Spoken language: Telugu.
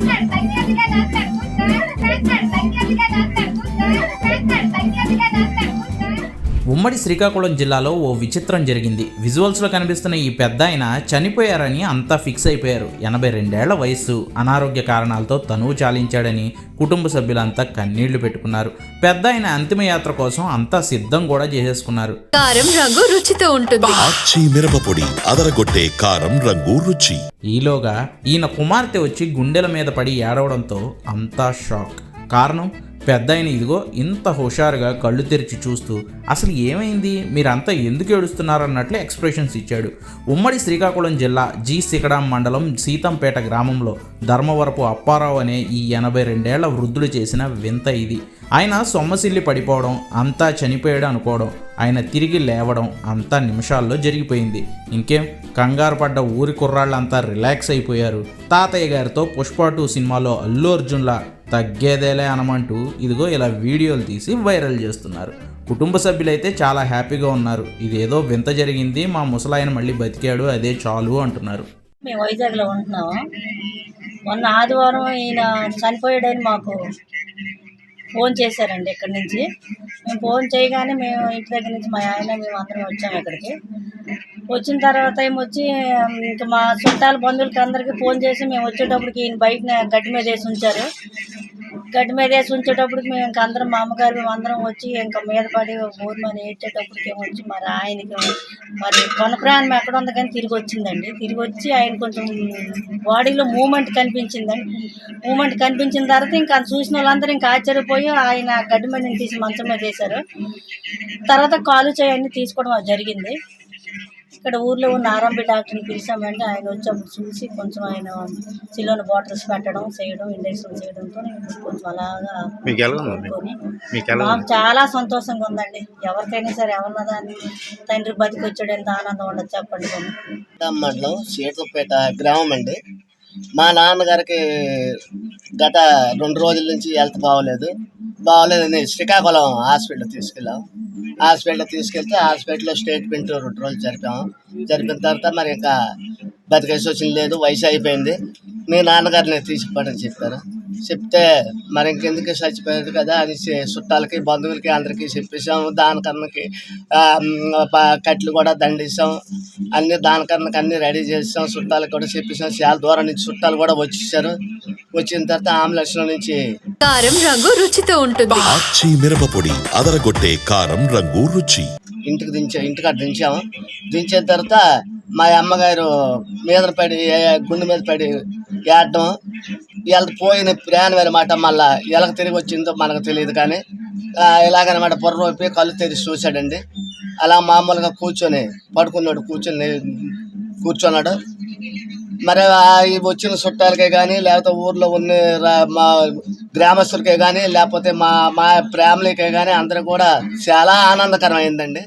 再再。ఉమ్మడి శ్రీకాకుళం జిల్లాలో ఓ విచిత్రం జరిగింది. విజువల్స్లో కనిపిస్తున్న ఈ పెద్ద ఆయన చనిపోయారని అంతా ఫిక్స్ అయిపోయారు. ఎనభై రెండేళ్ళ వయస్సు. అనారోగ్య కారణాలతో తనువు చాలించాడని కుటుంబ సభ్యులంతా కన్నీళ్ళు పెట్టుకున్నారు. పెద్ద ఆయన అంతిమయాత్ర కోసం అంతా సిద్ధం కూడా చేసేసుకున్నారు. కారం రంగు రుచితో ఉంటుంది. మిరపపొడి అదరగొట్టే కారం రంగు రుచి. ఈలోగా ఈయన కుమార్తె వచ్చి గుండెల మీద పడి ఏడవడంతో అంతా షాక్. కారణం? పెద్ద ఆయన ఇదిగో ఇంత హుషారుగా కళ్ళు తెరిచి చూస్తూ అసలు ఏమైంది? మీరంతా ఎందుకు ఏడుస్తున్నారన్నట్లు ఎక్స్ప్రెషన్స్ ఇచ్చాడు. ఉమ్మడి శ్రీకాకుళం జిల్లా జి సికడాం మండలం సీతంపేట గ్రామంలో ధర్మవరపు అప్పారావు అనే ఈ ఎనభై రెండేళ్ళ వృద్ధుడు చేసిన వింత ఇది. ఆయన సొమ్మసిల్లి పడిపోవడం అంతా చనిపోయాడు అనుకోవడం ఆయన తిరిగి లేవడం అంతా నిమిషాల్లో జరిగిపోయింది. ఇంకేం? కంగారు పడ్డ ఊరి కుర్రాళ్ళంతా రిలాక్స్ అయిపోయారు. తాతయ్య గారితో పుష్ప టూ సినిమాలో అల్లు అర్జున్లా తగ్గేదేలే అనమంటూ ఇదిగో ఇలా వీడియోలు తీసి వైరల్ చేస్తున్నారు. కుటుంబ సభ్యులైతే చాలా హ్యాపీగా ఉన్నారు. ఇదేదో వింత జరిగింది మా ముసలాయన మళ్ళీ బతికాడు అదే చాలు అంటున్నారు. మేము వైజాగ్లో ఉంటున్నాము మొన్న ఆదివారం ఈయన చనిపోయాడని మాకు ఫోన్ చేశారండి ఇక్కడి నుంచి. మేము ఫోన్ చేయగానే మేము ఇంటి దగ్గర నుంచి మా ఆయన మేము అందరం వచ్చాము ఇక్కడికి. వచ్చిన తర్వాత ఏమో వచ్చి ఇంకా మా చుట్టాల బంధువులకి అందరికీ ఫోన్ చేసి మేము వచ్చేటప్పటికి ఈయన బయట గడ్డి మీద వేసి ఉంచారు. గడ్డి మీద వేసి ఉంచేటప్పటికి మేము ఇంకా అందరం మా అమ్మగారు మేము అందరం వచ్చి ఇంకా మీద పడి ఊరిమని ఏడ్చేటప్పటికి వచ్చి మరి ఆయనకి మరి కొన ప్రాణం ఎక్కడ ఉంది కానీ తిరిగి వచ్చిందండి. తిరిగి వచ్చి ఆయన కొంచెం బాడీలో మూమెంట్ కనిపించిందండి. మూమెంట్ కనిపించిన తర్వాత ఇంకా అది చూసిన వాళ్ళందరూ ఇంకా ఆశ్చర్యపోయి ఆయన గడ్డి మీద తీసి మంచం మీద వేశారు. తర్వాత కాలు చేయన్ని తీసుకోవడం అది జరిగింది. ఇక్కడ ఊర్లో ఉన్న ఆర్ఎంపీ డాక్టర్ని పిలిచామంటే ఆయన వచ్చి చూసి కొంచెం ఆయన సిలోని బాటిల్స్ పెట్టడం చేయడం ఇంజక్షన్ చేయడంతో కొంచెం అలాగా మీకు ఎలా ఉంది? అనుకొని మీకు ఎలా మాకు చాలా సంతోషంగా ఉందండి. ఎవరికైనా సరే ఎవరన్నా దాన్ని తండ్రి బతికి వచ్చాడు ఎంత ఆనందం ఉండదు చెప్పండి మండలం సీతపేట గ్రామం అండి. మా నాన్నగారికి గత రెండు రోజుల నుంచి హెల్త్ బాగోలేదు. బాగోలేదని శ్రీకాకుళం హాస్పిటల్ తీసుకెళ్ళాం. హాస్పిటల్ తీసుకెళ్తే హాస్పిటల్లో స్టేట్మెంట్ రెండు రోజులు జరిపాము జరిపిన తర్వాత మరి ఇంకా బతికేసి వచ్చింది లేదు వయసు అయిపోయింది. మీ నాన్నగారిని తీసిపోవడం చెప్పారు. చెప్తే మరి ఇంకెందుకు చచ్చిపోయారు కదా అని చుట్టాలకి బంధువులకి అందరికీ చెప్పేసాం దానికన్నకి కట్లు కూడా దండిస్తాం అన్ని దానికన్నకి అన్ని రెడీ చేసాం చుట్టాలకు కూడా చెప్పేసాం చాలా దూరం నుంచి చుట్టాలు కూడా వచ్చేసారు వచ్చిన తర్వాత ఆంబులెన్స్లో నుంచి కారం రంగు రుచితో ఉంటుంది. మిరపపొడి అదరగొట్టే కారం రంగు రుచి. ఇంటికి దించా ఇంటికాడ దించాము. దించిన తర్వాత మా అమ్మగారు మీద పడి గుండె మీద పడి ఏడడం. వీళ్ళ పోయిన ప్రాణం అనమాట మళ్ళీ ఎలాగ తిరిగి వచ్చిందో మనకు తెలియదు కానీ ఇలాగనమాట బుర్ర వైపు కళ్ళు తెరిచి చూశాడండి. అలా మామూలుగా కూర్చొని పడుకున్నాడు కూర్చొని కూర్చున్నాడు. మరి వచ్చిన చుట్టాలకే కానీ లేకపోతే ఊర్లో ఉన్న మా గ్రామస్తులకే కానీ లేకపోతే మా మా ఫ్యామిలీకే కానీ అందరూ కూడా చాలా ఆనందకరమైందండి.